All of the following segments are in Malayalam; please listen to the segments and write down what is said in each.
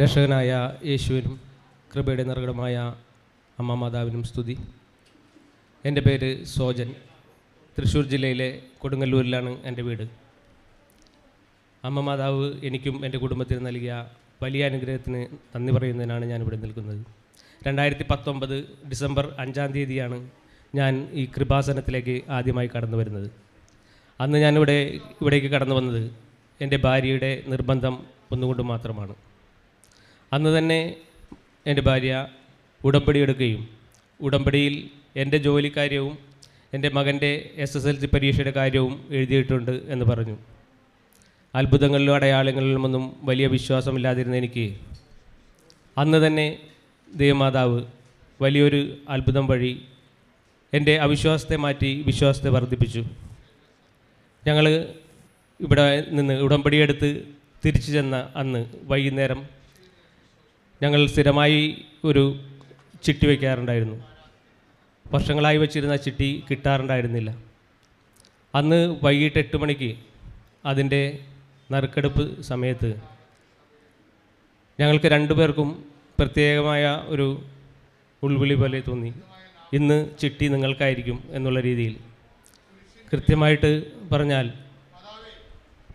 രക്ഷകനായ യേശുവിനും കൃപയുടെ നിറകടമായ അമ്മ മാതാവിനും സ്തുതി. എന്റെ പേര് സോജൻ. തൃശ്ശൂർ ജില്ലയിലെ കൊടുങ്ങല്ലൂരിലാണ് എന്റെ വീട്. അമ്മ മാതാവ് എനിക്കും എന്റെ കുടുംബത്തിന് നൽകിയ വലിയ അനുഗ്രഹത്തിന് നന്ദി പറയുന്നതിനാണ് ഞാനിവിടെ നിൽക്കുന്നത്. രണ്ടായിരത്തി പത്തൊമ്പത് ഡിസംബർ അഞ്ചാം തീയതിയാണ് ഞാൻ ഈ കൃപാസനത്തിലേക്ക് ആദ്യമായി കടന്നു വരുന്നത്. അന്ന് ഞാനിവിടെ ഇവിടേക്ക് കടന്നു വന്നത് എന്റെ ഭാര്യയുടെ നിർബന്ധം ഒന്നുകൊണ്ട് മാത്രമാണ്. അന്ന് തന്നെ എന്റെ ഭാര്യ ഉടമ്പടി എടുക്കുകയും ഉടമ്പടിയിൽ എന്റെ ജോലിക്കാര്യവും എന്റെ മകന്റെ എസ് എസ് എൽ സി പരീക്ഷയുടെ കാര്യവും എഴുതിയിട്ടുണ്ട് എന്ന് പറഞ്ഞു. അത്ഭുതങ്ങളിലും അടയാളങ്ങളിലുമൊന്നും വലിയ വിശ്വാസമില്ലാതിരുന്ന എനിക്ക് അന്ന് തന്നെ ദൈവമാതാവ് വലിയൊരു അത്ഭുതം വഴി എന്റെ അവിശ്വാസത്തെ മാറ്റി വിശ്വാസത്തെ വർദ്ധിപ്പിച്ചു. ഞങ്ങൾ ഇവിടെ നിന്ന് ഉടമ്പടിയെടുത്ത് തിരിച്ചു ചെന്ന അന്ന് വൈകുന്നേരം ഞങ്ങൾ സ്ഥിരമായി ഒരു ചിട്ടി വയ്ക്കാറുണ്ടായിരുന്നു വർഷങ്ങളായി വച്ചിരുന്ന ചിട്ടി കിട്ടാറുണ്ടായിരുന്നില്ല. അന്ന് വൈകിട്ട് എട്ട് മണിക്ക് അതിന്റെ നറുക്കെടുപ്പ് സമയത്ത് ഞങ്ങൾക്ക് രണ്ടു പേർക്കും പ്രത്യേകമായ ഒരു ഉൾവിളി പോലെ തോന്നി. ഇന്ന് ചിട്ടി നിങ്ങൾക്കായിരിക്കും എന്നുള്ള രീതിയിൽ. കൃത്യമായിട്ട് പറഞ്ഞാൽ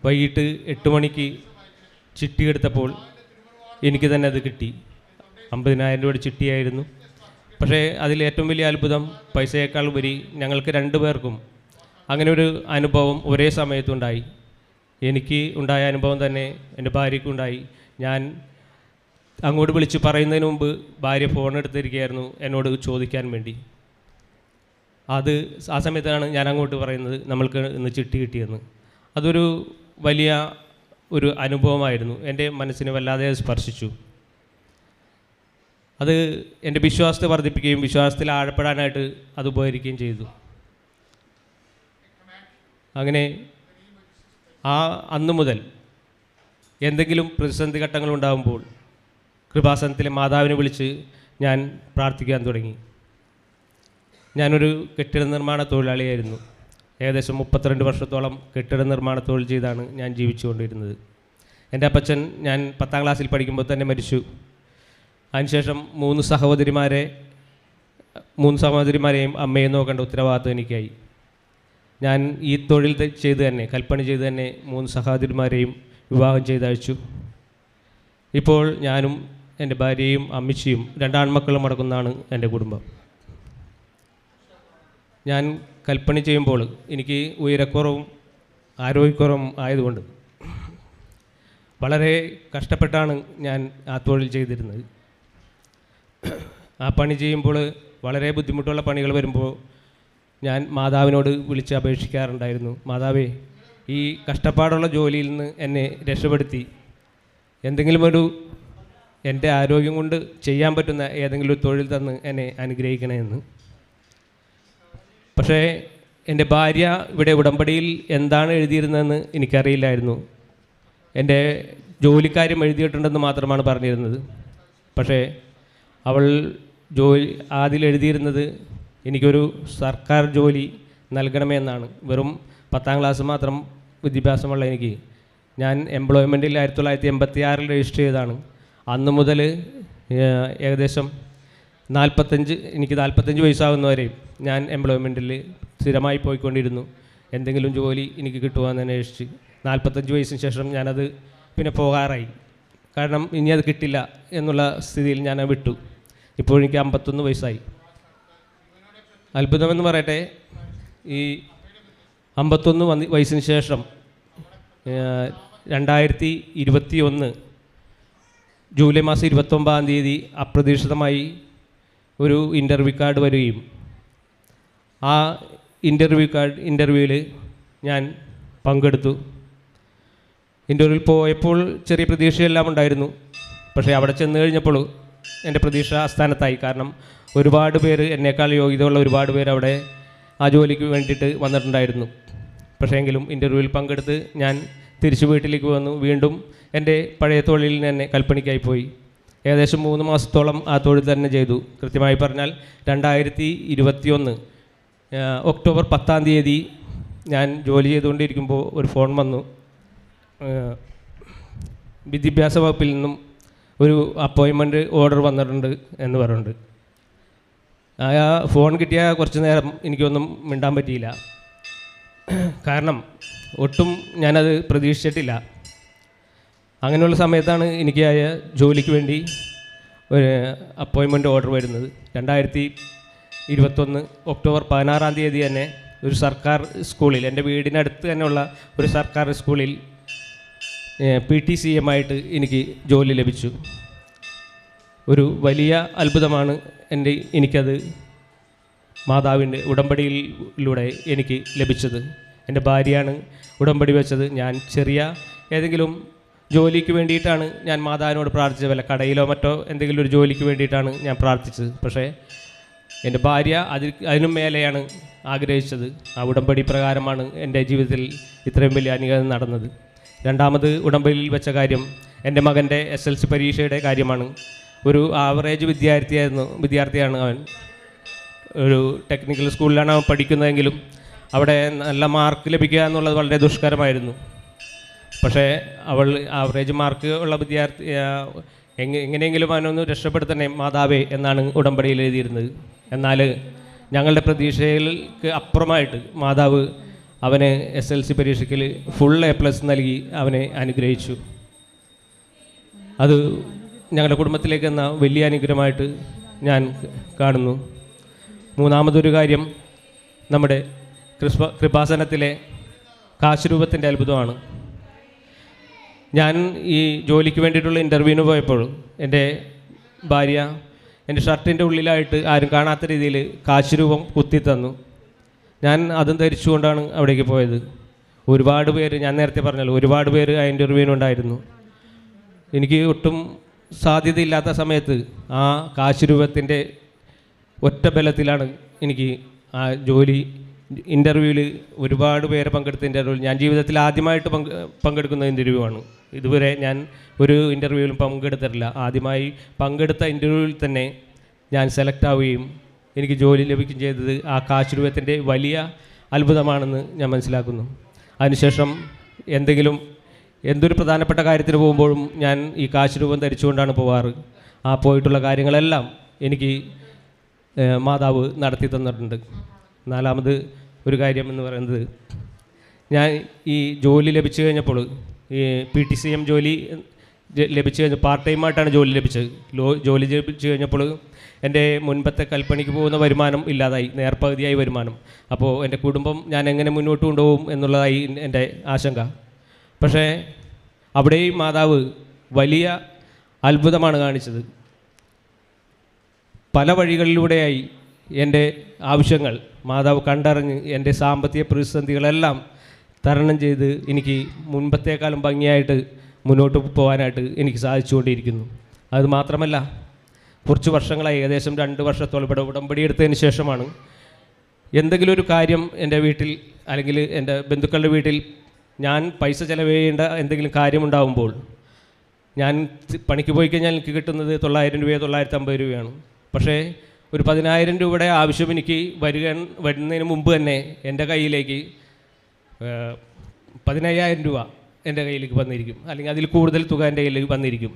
വൈകിട്ട് എട്ട് മണിക്ക് ചിട്ടി എടുത്തപ്പോൾ എനിക്ക് തന്നെ അത് കിട്ടി. അമ്പതിനായിരം രൂപയുടെ ചിട്ടിയായിരുന്നു. പക്ഷേ അതിൽ ഏറ്റവും വലിയ അത്ഭുതം പൈസയേക്കാൾ ഉപരി ഞങ്ങൾക്ക് രണ്ടു പേർക്കും അങ്ങനെ ഒരു അനുഭവം ഒരേ സമയത്തുണ്ടായി എനിക്ക് ഉണ്ടായ അനുഭവം തന്നെ എന്റെ ഭാര്യയ്ക്കുണ്ടായി ഞാൻ അങ്ങോട്ട് വിളിച്ച് പറയുന്നതിന് മുമ്പ് ഭാര്യ ഫോൺ എടുത്തിരിക്കുകയായിരുന്നു എന്നോട് ചോദിക്കാൻ വേണ്ടി. അത് ആ സമയത്താണ് ഞാൻ അങ്ങോട്ട് പറയുന്നത് നമ്മൾക്ക് ഇന്ന് ചിട്ടി കിട്ടിയെന്ന്. അതൊരു വലിയ ഒരു അനുഭവമായിരുന്നു. എന്റെ മനസ്സിനെ വല്ലാതെ സ്പർശിച്ചു. അത് എന്റെ വിശ്വാസത്തെ വർദ്ധിപ്പിക്കുകയും വിശ്വാസത്തിൽ ആഴപ്പെടാനായിട്ട് അത് ഉപകരിക്കുകയും ചെയ്തു. അങ്ങനെ ആ അന്നു മുതൽ എന്തെങ്കിലും പ്രതിസന്ധി ഘട്ടങ്ങൾ ഉണ്ടാകുമ്പോൾ കൃപാസനത്തിലെ മാതാവിനെ വിളിച്ച് ഞാൻ പ്രാർത്ഥിക്കാൻ തുടങ്ങി. ഞാനൊരു കെട്ടിട നിർമ്മാണ തൊഴിലാളിയായിരുന്നു. ഏകദേശം മുപ്പത്തിരണ്ട് വർഷത്തോളം കെട്ടിട നിർമ്മാണ തൊഴിൽ ചെയ്താണ് ഞാൻ ജീവിച്ചുകൊണ്ടിരുന്നത്. എന്റെ അപ്പച്ചൻ ഞാൻ പത്താം ക്ലാസ്സിൽ പഠിക്കുമ്പോൾ തന്നെ മരിച്ചു. അതിനുശേഷം മൂന്ന് സഹോദരിമാരെ മൂന്ന് സഹോദരിമാരെയും അമ്മയെ നോക്കേണ്ട ഉത്തരവാദിത്വം എനിക്കായി. ഞാൻ ഈ തൊഴിൽ ചെയ്തു തന്നെ കൽപ്പണി ചെയ്ത് തന്നെ മൂന്ന് സഹോദരിമാരെയും വിവാഹം ചെയ്തയച്ചു. ഇപ്പോൾ ഞാനും എന്റെ ഭാര്യയും അമ്മച്ചിയും രണ്ടാൺമക്കളും അടക്കുന്നതാണ് എന്റെ കുടുംബം. ഞാൻ കൽപ്പണി ചെയ്യുമ്പോൾ എനിക്ക് ഉയരക്കുറവും ആരോഗ്യക്കുറവും ആയതുകൊണ്ട് വളരെ കഷ്ടപ്പെട്ടാണ് ഞാൻ ആ തൊഴിൽ ചെയ്തിരുന്നത്. ആ പണി ചെയ്യുമ്പോൾ വളരെ ബുദ്ധിമുട്ടുള്ള പണികൾ വരുമ്പോൾ ഞാൻ മാതാവിനോട് വിളിച്ച് അപേക്ഷിക്കാറുണ്ടായിരുന്നു. മാതാവേ ഈ കഷ്ടപ്പാടുള്ള ജോലിയിൽ നിന്ന് എന്നെ രക്ഷപ്പെടുത്തി. എന്തെങ്കിലും ഒരു എന്റെ ആരോഗ്യം കൊണ്ട് ചെയ്യാൻ പറ്റുന്ന ഏതെങ്കിലും ഒരു തൊഴിൽ തന്ന് എന്നെ അനുഗ്രഹിക്കണമെന്ന് പക്ഷേ എന്റെ ഭാര്യ ഇവിടെ ഉടമ്പടിയിൽ എന്താണ് എഴുതിയിരുന്നതെന്ന് എനിക്കറിയില്ലായിരുന്നു. എന്റെ ജോലിക്കാര്യം എഴുതിയിട്ടുണ്ടെന്ന് മാത്രമാണ് പറഞ്ഞിരുന്നത്. പക്ഷേ അവൾ ജോലി അതിൽ എഴുതിയിരുന്നത് എനിക്കൊരു സർക്കാർ ജോലി നൽകണമെന്നാണ്. വെറും പത്താം ക്ലാസ് മാത്രം വിദ്യാഭ്യാസമുള്ള എനിക്ക്. ഞാൻ എംപ്ലോയ്മെന്റിൽ ആയിരത്തി തൊള്ളായിരത്തി എൺപത്തി ആറിൽ രജിസ്റ്റർ ചെയ്തതാണ്. അന്ന് മുതൽ ഏകദേശം നാൽപ്പത്തഞ്ച് എനിക്ക് നാൽപ്പത്തഞ്ച് വയസ്സാകുന്നവരെയും ഞാൻ എംപ്ലോയ്മെന്റിൽ സ്ഥിരമായി പോയിക്കൊണ്ടിരുന്നു. എന്തെങ്കിലും ജോലി എനിക്ക് കിട്ടുവാന്ന് അന്വേഷിച്ച് നാൽപ്പത്തഞ്ച് വയസ്സിന് ശേഷം ഞാനത് പിന്നെ പോകാറായി. കാരണം ഇനി അത് കിട്ടില്ല എന്നുള്ള സ്ഥിതിയിൽ ഞാൻ വിട്ടു. ഇപ്പോൾ എനിക്ക് അമ്പത്തൊന്ന് വയസ്സായി. അത്ഭുതമെന്ന് പറയട്ടെ ഈ അമ്പത്തൊന്ന് വന്ന് വയസ്സിന് ശേഷം രണ്ടായിരത്തി ഇരുപത്തി ഒന്ന് ജൂലൈ മാസം ഇരുപത്തൊമ്പതാം തീയതി അപ്രതീക്ഷിതമായി ഒരു ഇന്റർവ്യൂ കാർഡ് വരികയും. ആ ഇന്റർവ്യൂ കാർഡ് ഇന്റർവ്യൂവിൽ ഞാൻ പങ്കെടുത്തു. ഇന്റർവ്യൂവിൽ പോയപ്പോൾ ചെറിയ പ്രതീക്ഷയെല്ലാം ഉണ്ടായിരുന്നു. പക്ഷേ അവിടെ ചെന്ന് കഴിഞ്ഞപ്പോൾ എന്റെ പ്രതീക്ഷ അസ്ഥാനത്തായി. കാരണം ഒരുപാട് പേര് എന്നേക്കാൾ യോഗ്യതയുള്ള ഒരുപാട് പേര് അവിടെ ആ ജോലിക്ക് വേണ്ടിയിട്ട് വന്നിട്ടുണ്ടായിരുന്നു. പക്ഷേ എങ്കിലും ഇന്റർവ്യൂവിൽ പങ്കെടുത്ത് ഞാൻ തിരിച്ചു വീട്ടിലേക്ക് വന്നു. വീണ്ടും എന്റെ പഴയ തൊഴിലിൽ തന്നെ കൽപ്പണിക്കായി പോയി. ഏകദേശം മൂന്ന് മാസത്തോളം ആ തൊഴിൽ തന്നെ ചെയ്തു. കൃത്യമായി പറഞ്ഞാൽ രണ്ടായിരത്തി ഇരുപത്തിയൊന്ന് ഒക്ടോബർ പത്താം തീയതി ഞാൻ ജോലി ചെയ്തുകൊണ്ടിരിക്കുമ്പോൾ ഒരു ഫോൺ വന്നു. വിദ്യാഭ്യാസ വകുപ്പിൽ നിന്നും ഒരു അപ്പോയിൻമെന്റ് ഓർഡർ വന്നിട്ടുണ്ട് എന്ന് പറയുന്നുണ്ട് ആ ഫോൺ കിട്ടിയ കുറച്ച് നേരം എനിക്കൊന്നും മിണ്ടാൻ പറ്റിയില്ല. കാരണം ഒട്ടും ഞാനത് പ്രതീക്ഷിച്ചിട്ടില്ല. അങ്ങനെയുള്ള സമയത്താണ് എനിക്കായ ജോലിക്ക് വേണ്ടി ഒരു അപ്പോയിൻമെന്റ് ഓർഡർ വരുന്നത്. രണ്ടായിരത്തി ഇരുപത്തൊന്ന് ഒക്ടോബർ പതിനാറാം തീയതി തന്നെ ഒരു സർക്കാർ സ്കൂളിൽ എന്റെ വീടിനടുത്ത് തന്നെയുള്ള ഒരു സർക്കാർ സ്കൂളിൽ പി ടി സി എം ആയിട്ട് എനിക്ക് ജോലി ലഭിച്ചു. ഒരു വലിയ അത്ഭുതമാണ് എന്റെ എനിക്കത് മാതാവിന്റെ ഉടമ്പടിയിലൂടെ എനിക്ക് ലഭിച്ചത്. എന്റെ ഭാര്യയാണ് ഉടമ്പടി വെച്ചത്. ഞാൻ ചെറിയ ഏതെങ്കിലും ജോലിക്ക് വേണ്ടിയിട്ടാണ് ഞാൻ മാതാവിനോട് പ്രാർത്ഥിച്ചത്. വല്ല കടയിലോ മറ്റോ എന്തെങ്കിലും ഒരു ജോലിക്ക് വേണ്ടിയിട്ടാണ് ഞാൻ പ്രാർത്ഥിച്ചത്. പക്ഷേ എന്റെ ഭാര്യ അതിൽ അതിനും മേലെയാണ് ആഗ്രഹിച്ചത്. ആ ഉടമ്പടി പ്രകാരമാണ് എന്റെ ജീവിതത്തിൽ ഇത്രയും വലിയ അനുഗ്രഹം നടന്നത്. രണ്ടാമത് ഉടമ്പടിയിൽ വെച്ച കാര്യം എന്റെ മകന്റെ എസ് എൽ സി പരീക്ഷയുടെ കാര്യമാണ്. ഒരു ആവറേജ് വിദ്യാർത്ഥിയായിരുന്നു വിദ്യാർത്ഥിയാണ് അവൻ. ഒരു ടെക്നിക്കൽ സ്കൂളിലാണ് അവൻ പഠിക്കുന്നതെങ്കിലും അവിടെ നല്ല മാർക്ക് ലഭിക്കുക എന്നുള്ളത് വളരെ ദുഷ്കരമായിരുന്നു. പക്ഷേ അവൾ ആവറേജ് മാർക്ക് ഉള്ള വിദ്യാർത്ഥി എങ്ങനെയെങ്കിലും അവനൊന്ന് രക്ഷപ്പെടുത്തണേ മാതാവേ എന്നാണ് ഉടമ്പടിയിൽ എഴുതിയിരുന്നത്. എന്നാൽ ഞങ്ങളുടെ പ്രതീക്ഷകൾക്ക് അപ്പുറമായിട്ട് മാതാവ് അവന് എസ് എൽ സി പരീക്ഷയ്ക്ക് ഫുൾ എ പ്ലസ് നൽകി അവനെ അനുഗ്രഹിച്ചു. അത് ഞങ്ങളുടെ കുടുംബത്തിലേക്ക് എന്ന വലിയ അനുഗ്രഹമായിട്ട് ഞാൻ കാണുന്നു. മൂന്നാമതൊരു കാര്യം നമ്മുടെ കൃപ കൃപാസനത്തിലെ കാശുരൂപത്തിന്റെ അത്ഭുതമാണ്. ഞാൻ ഈ ജോലിക്ക് വേണ്ടിയിട്ടുള്ള ഇന്റർവ്യൂവിന് പോയപ്പോൾ എന്റെ ഭാര്യ എന്റെ ഷർട്ടിന്റെ ഉള്ളിലായിട്ട് ആരും കാണാത്ത രീതിയിൽ കാശുരൂപം കുത്തി തന്നു. ഞാൻ അതും ധരിച്ചുകൊണ്ടാണ് അവിടേക്ക് പോയത്. ഒരുപാട് പേര് ഞാൻ നേരത്തെ പറഞ്ഞല്ലോ ഒരുപാട് പേര് ആ ഇന്റർവ്യൂവിനുണ്ടായിരുന്നു എനിക്ക് ഒട്ടും സാധ്യതയില്ലാത്ത സമയത്ത് ആ കാശുരൂപത്തിന്റെ ഒറ്റ ബലത്തിലാണ് എനിക്ക് ആ ജോലി ഇന്റർവ്യൂവിൽ ഒരുപാട് പേരെ പങ്കെടുത്ത ഇന്റർവ്യൂവിൽ ഞാൻ ജീവിതത്തിൽ ആദ്യമായിട്ട് പങ്ക് പങ്കെടുക്കുന്ന ഇന്റർവ്യൂ ആണ്. ഇതുവരെ ഞാൻ ഒരു ഇന്റർവ്യൂവിലും പങ്കെടുത്തിട്ടില്ല. ആദ്യമായി പങ്കെടുത്ത ഇന്റർവ്യൂവിൽ തന്നെ ഞാൻ സെലക്ട് ആവുകയും എനിക്ക് ജോലി ലഭിക്കുകയും ചെയ്തത് ആ കാശുരൂപത്തിന്റെ വലിയ അത്ഭുതമാണെന്ന് ഞാൻ മനസ്സിലാക്കുന്നു. അതിനുശേഷം എന്തെങ്കിലും എന്തൊരു പ്രധാനപ്പെട്ട കാര്യത്തിന് പോകുമ്പോഴും ഞാൻ ഈ കാശ് രൂപം ധരിച്ചുകൊണ്ടാണ് പോവാറ്. ആ പോയിട്ടുള്ള കാര്യങ്ങളെല്ലാം എനിക്ക് മാതാവ് നടത്തി തന്നിട്ടുണ്ട്. നാലാമത് ഒരു കാര്യം എന്ന് പറയുന്നത് ഞാൻ ഈ ജോലി ലഭിച്ചു കഴിഞ്ഞപ്പോൾ ഈ പി ടി സി എം ജോലി ലഭിച്ചു കഴിഞ്ഞ പാർട്ട് ടൈം ആയിട്ടാണ് ജോലി ലഭിച്ചത്. ലോ ജോലി ലഭിച്ചു കഴിഞ്ഞപ്പോൾ എന്റെ മുൻപത്തെ കൽപ്പണിക്ക് പോകുന്ന വരുമാനം ഇല്ലാതായി നേർപകുതിയായി വരുമാനം. അപ്പോൾ എന്റെ കുടുംബം ഞാൻ എങ്ങനെ മുന്നോട്ട് കൊണ്ടുപോകും എന്നുള്ളതായി എന്റെ ആശങ്ക. പക്ഷേ അവിടെയും മാതാവ് വലിയ അത്ഭുതമാണ് കാണിച്ചത്. പല വഴികളിലൂടെയായി എന്റെ ആവശ്യങ്ങൾ മാതാവ് കണ്ടറിഞ്ഞ് എന്റെ സാമ്പത്തിക പ്രതിസന്ധികളെല്ലാം തരണം ചെയ്ത് എനിക്ക് മുൻപത്തേക്കാളും ഭംഗിയായിട്ട് മുന്നോട്ട് പോകാനായിട്ട് എനിക്ക് സാധിച്ചുകൊണ്ടിരിക്കുന്നു. അത് മാത്രമല്ല കുറച്ച് വർഷങ്ങളായി ഏകദേശം രണ്ട് വർഷത്തോളം ഇവിടെ ഉടമ്പടി എടുത്തതിന് ശേഷമാണ് എന്തെങ്കിലും ഒരു കാര്യം എന്റെ വീട്ടിൽ അല്ലെങ്കിൽ എന്റെ ബന്ധുക്കളുടെ വീട്ടിൽ ഞാൻ പൈസ ചിലവ് എന്തെങ്കിലും കാര്യമുണ്ടാകുമ്പോൾ ഞാൻ പണിക്ക് പോയി കഴിഞ്ഞാൽ എനിക്ക് കിട്ടുന്നത് തൊള്ളായിരം രൂപയോ തൊള്ളായിരത്തി അമ്പത് രൂപയാണ്. പക്ഷേ ഒരു പതിനായിരം രൂപയുടെ ആവശ്യം എനിക്ക് വരിക വരുന്നതിന് മുമ്പ് തന്നെ എന്റെ കയ്യിലേക്ക് പതിനയ്യായിരം രൂപ എന്റെ കയ്യിലേക്ക് വന്നിരിക്കും. അല്ലെങ്കിൽ അതിൽ കൂടുതൽ തുക എന്റെ കയ്യിലേക്ക് വന്നിരിക്കും.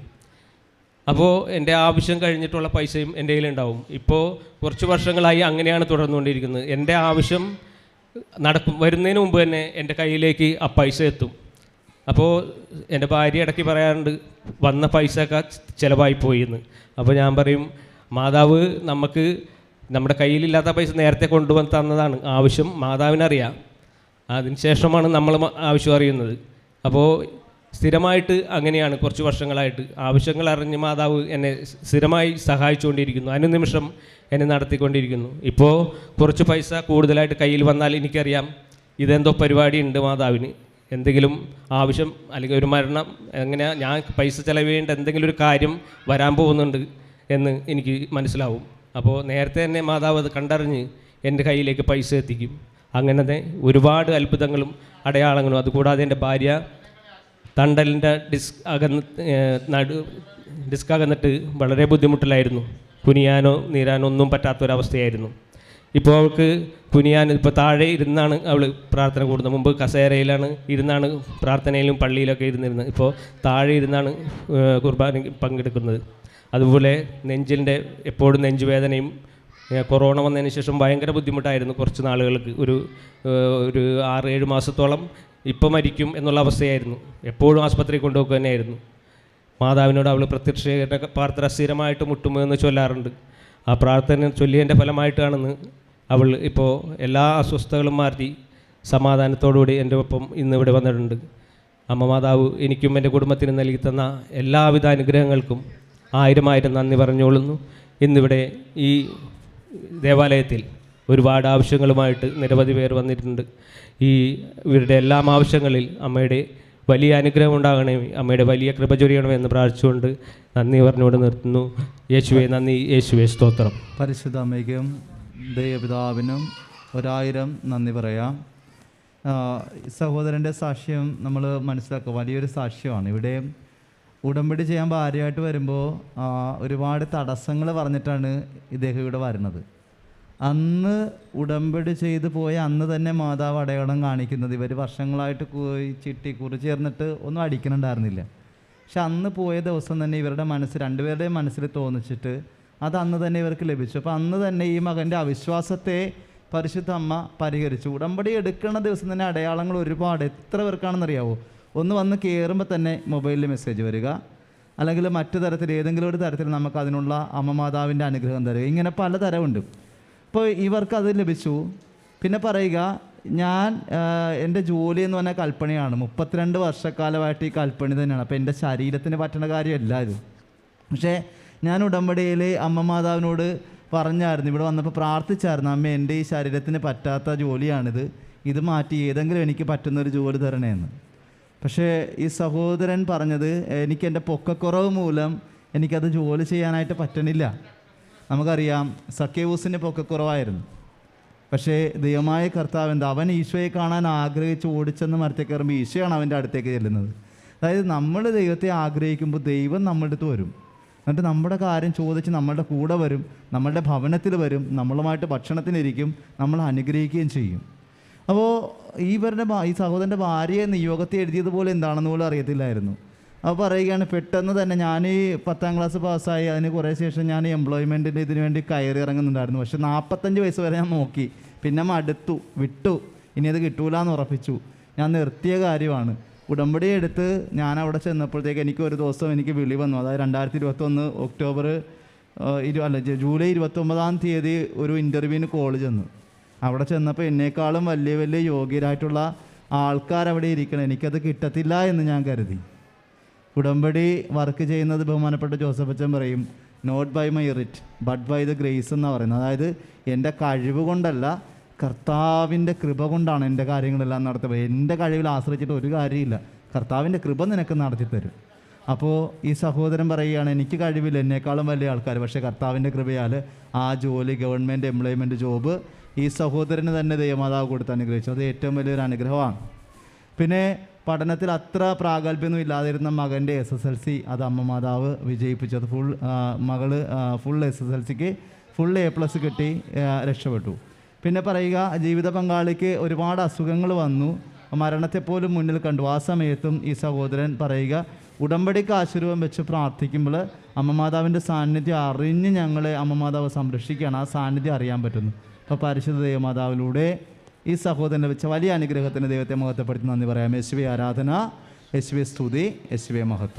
അപ്പോൾ എന്റെ ആവശ്യം കഴിഞ്ഞിട്ടുള്ള പൈസയും എന്റെ കയ്യിലുണ്ടാവും. ഇപ്പോൾ കുറച്ച് വർഷങ്ങളായി അങ്ങനെയാണ് തുടർന്നുകൊണ്ടിരിക്കുന്നത്. എന്റെ ആവശ്യം നടക്കും വരുന്നതിന് മുമ്പ് തന്നെ എന്റെ കയ്യിലേക്ക് ആ പൈസ എത്തും. അപ്പോൾ എന്റെ ഭാര്യ ഇടയ്ക്ക് പറയാറുണ്ട് വന്ന പൈസ ഒക്കെ ചിലവായി എന്ന് അപ്പോൾ ഞാൻ പറയും മാതാവ് നമുക്ക് നമ്മുടെ കയ്യിലില്ലാത്ത പൈസ നേരത്തെ കൊണ്ടുവന്ന് തന്നതാണ് ആവശ്യം. മാതാവിനറിയാം. അതിന് ശേഷമാണ് നമ്മൾ ആവശ്യം അറിയുന്നത്. അപ്പോൾ സ്ഥിരമായിട്ട് അങ്ങനെയാണ് കുറച്ച് വർഷങ്ങളായിട്ട്. ആവശ്യങ്ങൾ അറിഞ്ഞ് മാതാവ് എന്നെ സ്ഥിരമായി സഹായിച്ചുകൊണ്ടിരിക്കുന്നു. അനുനിമിഷം എന്നെ നടത്തിക്കൊണ്ടിരിക്കുന്നു. ഇപ്പോൾ കുറച്ച് പൈസ കൂടുതലായിട്ട് കയ്യിൽ വന്നാൽ എനിക്കറിയാം ഇതെന്തോ പരിപാടി ഉണ്ട് മാതാവിന്. എന്തെങ്കിലും ആവശ്യം അല്ലെങ്കിൽ ഒരു മരണം എങ്ങനെ ഞാൻ പൈസ ചിലവേണ്ട എന്തെങ്കിലും ഒരു കാര്യം വരാൻ പോകുന്നുണ്ട്. എന്ന് എനിക്ക് മനസ്സിലാവും. അപ്പോൾ നേരത്തെ തന്നെ മാതാവ് അത് കണ്ടറിഞ്ഞ് എന്റെ കയ്യിലേക്ക് പൈസ എത്തിക്കും. അങ്ങനെ ഒരുപാട് അത്ഭുതങ്ങളും അടയാളങ്ങളും. അതുകൂടാതെ എന്റെ ഭാര്യ തണ്ടലിന്റെ ഡിസ്ക് അകന്ന് നടു ഡിസ്ക് അകന്നിട്ട് വളരെ ബുദ്ധിമുട്ടിലായിരുന്നു. കുനിയാനോ നീരാനോ ഒന്നും പറ്റാത്തൊരവസ്ഥയായിരുന്നു. ഇപ്പോൾ അവൾക്ക് കുനിയാൻ ഇപ്പോൾ താഴെ ഇരുന്നാണ് അവൾ പ്രാർത്ഥന കൂടുന്നത്. മുമ്പ് കസേരയിലാണ് ഇരുന്നാണ് പ്രാർത്ഥനയിലും പള്ളിയിലൊക്കെ ഇരുന്നിരുന്നത്. ഇപ്പോൾ താഴെ ഇരുന്നാണ് കുർബാന പങ്കെടുക്കുന്നത്. അതുപോലെ നെഞ്ചിന്റെ എപ്പോഴും നെഞ്ചുവേദനയും കൊറോണ വന്നതിന് ശേഷം ഭയങ്കര ബുദ്ധിമുട്ടായിരുന്നു കുറച്ച് നാളുകൾക്ക്. ഒരു ഒരു ആറ് ഏഴ് മാസത്തോളം ഇപ്പം മരിക്കും എന്നുള്ള അവസ്ഥയായിരുന്നു. എപ്പോഴും ആസ്പത്രി കൊണ്ടുപോക്കുക തന്നെയായിരുന്നു. മാതാവിനോട് അവൾ പ്രത്യക്ഷ പ്രാർത്ഥന സ്ഥിരമായിട്ട് മുട്ടുമെന്ന് ചൊല്ലാറുണ്ട്. ആ പ്രാർത്ഥന ചൊല്ലിയതിന്റെ ഫലമായിട്ടാണെന്ന് അവൾ ഇപ്പോൾ എല്ലാ അസ്വസ്ഥതകളും മാറ്റി സമാധാനത്തോടുകൂടി എന്റെ ഒപ്പം ഇന്ന് ഇവിടെ വന്നിട്ടുണ്ട്. അമ്മ മാതാവ് എനിക്കും എന്റെ കുടുംബത്തിനും നൽകി തന്ന എല്ലാവിധ അനുഗ്രഹങ്ങൾക്കും ആയിരം ആയിരം നന്ദി പറഞ്ഞുകൊള്ളുന്നു ഇന്നിവിടെ ഈ ദേവാലയത്തിൽ ഒരുപാട് ആവശ്യങ്ങളുമായിട്ട് നിരവധി പേർ വന്നിട്ടുണ്ട്. ഈ ഇവരുടെ എല്ലാം ആവശ്യങ്ങളിൽ അമ്മയുടെ വലിയ അനുഗ്രഹം ഉണ്ടാകണേ അമ്മയുടെ വലിയ കൃപ ചൊരിയണമെന്ന് പ്രാർത്ഥിച്ചുകൊണ്ട് നന്ദി പറഞ്ഞുകൊണ്ട് നിർത്തുന്നു. യേശുവെ നന്ദി. യേശുവെ സ്തോത്രം. പരിശുദ്ധ അമ്മയ്ക്കും ദൈവപിതാവിനും ഒരായിരം നന്ദി പറയാം. സഹോദരന്റെ സാക്ഷ്യം നമ്മൾ മനസ്സിലാക്കുക. വലിയൊരു സാക്ഷ്യമാണ്. ഇവിടെ ഉടമ്പടി ചെയ്യാൻ ഭാര്യയായിട്ട് വരുമ്പോൾ ഒരുപാട് തടസ്സങ്ങൾ പറഞ്ഞിട്ടാണ് ഇദ്ദേഹം ഇവിടെ വരുന്നത്. അന്ന് ഉടമ്പടി ചെയ്ത് പോയ അന്ന് തന്നെ മാതാവ് അടയാളം കാണിക്കുന്നത്. ഇവർ വർഷങ്ങളായിട്ട് ചിട്ടി കുറി ചേർന്നിട്ട് ഒന്നും അടിക്കണുണ്ടായിരുന്നില്ല. പക്ഷെ അന്ന് പോയ ദിവസം തന്നെ ഇവരുടെ മനസ്സ് രണ്ടുപേരുടെയും മനസ്സിൽ തോന്നിച്ചിട്ട് അത് അന്ന് തന്നെ ഇവർക്ക് ലഭിച്ചു. അപ്പോൾ അന്ന് തന്നെ ഈ മകന്റെ അവിശ്വാസത്തെ പരിശുദ്ധ അമ്മ പരിഹരിച്ചു. ഉടമ്പടി എടുക്കുന്ന ദിവസം തന്നെ അടയാളങ്ങൾ ഒരുപാട്. എത്ര പേർക്കാണെന്നറിയാവോ? ഒന്ന് വന്ന് കയറുമ്പോൾ തന്നെ മൊബൈലിൽ മെസ്സേജ് വരിക. അല്ലെങ്കിൽ മറ്റു തരത്തിൽ ഏതെങ്കിലും ഒരു തരത്തിൽ നമുക്ക് അതിനുള്ള അമ്മമാതാവിന്റെ അനുഗ്രഹം തരിക. ഇങ്ങനെ പല തരമുണ്ട് അപ്പോൾ ഇവർക്ക് അത് ലഭിച്ചു. പിന്നെ പറയുക ഞാൻ എന്റെ ജോലി എന്ന് പറഞ്ഞാൽ കൽപ്പണിയാണ്. മുപ്പത്തിരണ്ട് വർഷക്കാലമായിട്ട് ഈ കൽപ്പണി തന്നെയാണ്. അപ്പോൾ എന്റെ ശരീരത്തിന് പറ്റുന്ന കാര്യമല്ല ഇത്. പക്ഷേ ഞാൻ ഉടമ്പടിയിൽ അമ്മ മാതാവിനോട് പറഞ്ഞായിരുന്നു. ഇവിടെ വന്നപ്പോൾ പ്രാർത്ഥിച്ചായിരുന്നു അമ്മ എന്റെ ഈ ശരീരത്തിന് പറ്റാത്ത ജോലിയാണിത്. ഇത് മാറ്റി ഏതെങ്കിലും എനിക്ക് പറ്റുന്നൊരു ജോലി തരണേന്ന്. പക്ഷേ ഈ സഹോദരൻ പറഞ്ഞത് എനിക്ക് എന്റെ പൊക്കക്കുറവ് മൂലം എനിക്കത് ജോലി ചെയ്യാനായിട്ട് പറ്റണില്ല. നമുക്കറിയാം സക്കേവൂസിന് പൊക്കക്കുറവായിരുന്നു. പക്ഷേ ദൈവമായ കർത്താവ് എന്താ അവൻ ഈശോയെ കാണാൻ ആഗ്രഹിച്ച് ഓടിച്ചെന്ന് മരത്തെ കയറുമ്പോൾ ഈശോയാണ് അവന്റെ അടുത്തേക്ക് ചെല്ലുന്നത്. അതായത് നമ്മൾ ദൈവത്തെ ആഗ്രഹിക്കുമ്പോൾ ദൈവം നമ്മളുടെ അടുത്ത് വരും. എന്നിട്ട് നമ്മുടെ കാര്യം ചോദിച്ച് നമ്മളുടെ കൂടെ വരും നമ്മളുടെ ഭവനത്തിൽ വരും നമ്മളുമായിട്ട് ഭക്ഷണത്തിനിരിക്കും നമ്മൾ അനുഗ്രഹിക്കുകയും ചെയ്യും. അപ്പോൾ ഇവരുടെ ഈ സഹോദരന്റെ ഭാര്യയെ നിയോഗത്തെ എഴുതിയതുപോലെ എന്താണെന്ന് പോലും അറിയത്തില്ലായിരുന്നു. അപ്പോൾ പറയുകയാണ് പെട്ടെന്ന് തന്നെ ഞാൻ ഈ പത്താം ക്ലാസ് പാസ്സായി അതിന് കുറേ ശേഷം ഞാൻ എംപ്ലോയ്മെന്റിന്റെ ഇതിന് വേണ്ടി കയറി ഇറങ്ങുന്നുണ്ടായിരുന്നു പക്ഷെ നാൽപ്പത്തഞ്ച് വയസ്സ് വരെ ഞാൻ നോക്കി. പിന്നെ മടുത്തു വിട്ടു. ഇനി അത് കിട്ടൂല എന്ന് ഉറപ്പിച്ചു. ഞാൻ നിർത്തിയ കാര്യമാണ്. ഉടമ്പടി എടുത്ത് ഞാൻ അവിടെ ചെന്നപ്പോഴത്തേക്ക് എനിക്ക് ഒരു ദിവസം എനിക്ക് വിളി വന്നു. അതായത് രണ്ടായിരത്തി ഇരുപത്തൊന്ന് ഒക്ടോബർ ഇരു അല്ല ജൂലൈ ഇരുപത്തൊമ്പതാം തീയതി ഒരു ഇന്റർവ്യൂവിന് കോൾ ചെന്നു. അവിടെ ചെന്നപ്പോൾ എന്നേക്കാളും വലിയ വലിയ യോഗ്യരായിട്ടുള്ള ആൾക്കാർ അവിടെ ഇരിക്കണം. എനിക്കത് കിട്ടത്തില്ല എന്ന് ഞാൻ കരുതി. ഉടമ്പടി വർക്ക് ചെയ്യുന്നത് ബഹുമാനപ്പെട്ട ജോസഫ് അച്ഛൻ പറയും not by my right but by the grace എന്നാണ് പറയുന്നത്. അതായത് എന്റെ കഴിവ് കൊണ്ടല്ല കർത്താവിന്റെ കൃപ കൊണ്ടാണ് എന്റെ കാര്യങ്ങളെല്ലാം നടത്തുന്നത് എന്റെ കഴിവിൽ ആശ്രയിച്ചിട്ട് ഒരു കാര്യമില്ല. കർത്താവിന്റെ കൃപ നിനക്ക് നടത്തി തരും. അപ്പോൾ ഈ സഹോദരൻ പറയുകയാണ് എനിക്ക് കഴിവില്ല എന്നേക്കാളും വലിയ ആൾക്കാർ പക്ഷേ കർത്താവിന്റെ കൃപയാൽ ആ ജോലി ഗവൺമെന്റ് എംപ്ലോയ്മെന്റ് ജോബ് ഈ സഹോദരന് തന്നെ ദൈവമാതാവ് കൊടുത്ത് അനുഗ്രഹിച്ചു. അത് ഏറ്റവും വലിയൊരു അനുഗ്രഹമാണ്. പിന്നെ പഠനത്തിൽ അത്ര പ്രാഗൽഭ്യമൊന്നും ഇല്ലാതിരുന്ന മകന്റെ എസ് എസ് എൽ സി അത് അമ്മ മാതാവ് വിജയിപ്പിച്ചു. അത് ഫുൾ മകൾ ഫുൾ എസ് എസ് എൽ സിക്ക് ഫുൾ എ പ്ലസ് കിട്ടി രക്ഷപ്പെട്ടു. പിന്നെ പറയുക ജീവിത പങ്കാളിക്ക് ഒരുപാട് അസുഖങ്ങൾ വന്നു. മരണത്തെ പോലും മുന്നിൽ കണ്ടു. ആ സമയത്തും ഈ സഹോദരൻ പറയുക ഉടമ്പടിക്ക് ആശീർവം വെച്ച് പ്രാർത്ഥിക്കുമ്പോൾ അമ്മ മാതാവിന്റെ സാന്നിധ്യം അറിഞ്ഞ് ഞങ്ങളെ അമ്മ മാതാവ് സംരക്ഷിക്കുകയാണ്. ആ സാന്നിധ്യം അറിയാൻ പറ്റുന്നു. അപ്പോൾ പരിശുദ്ധ ദൈവമാതാവിലൂടെ ഈ സഹോദരനെ വെച്ച വലിയ അനുഗ്രഹത്തിന് ദൈവത്തെ മഹത്വപ്പെടുത്തി നന്ദി പറയാം. യേശുവെ ആരാധന യേശുവെ സ്തുതി യേശുവെ മഹത്വം.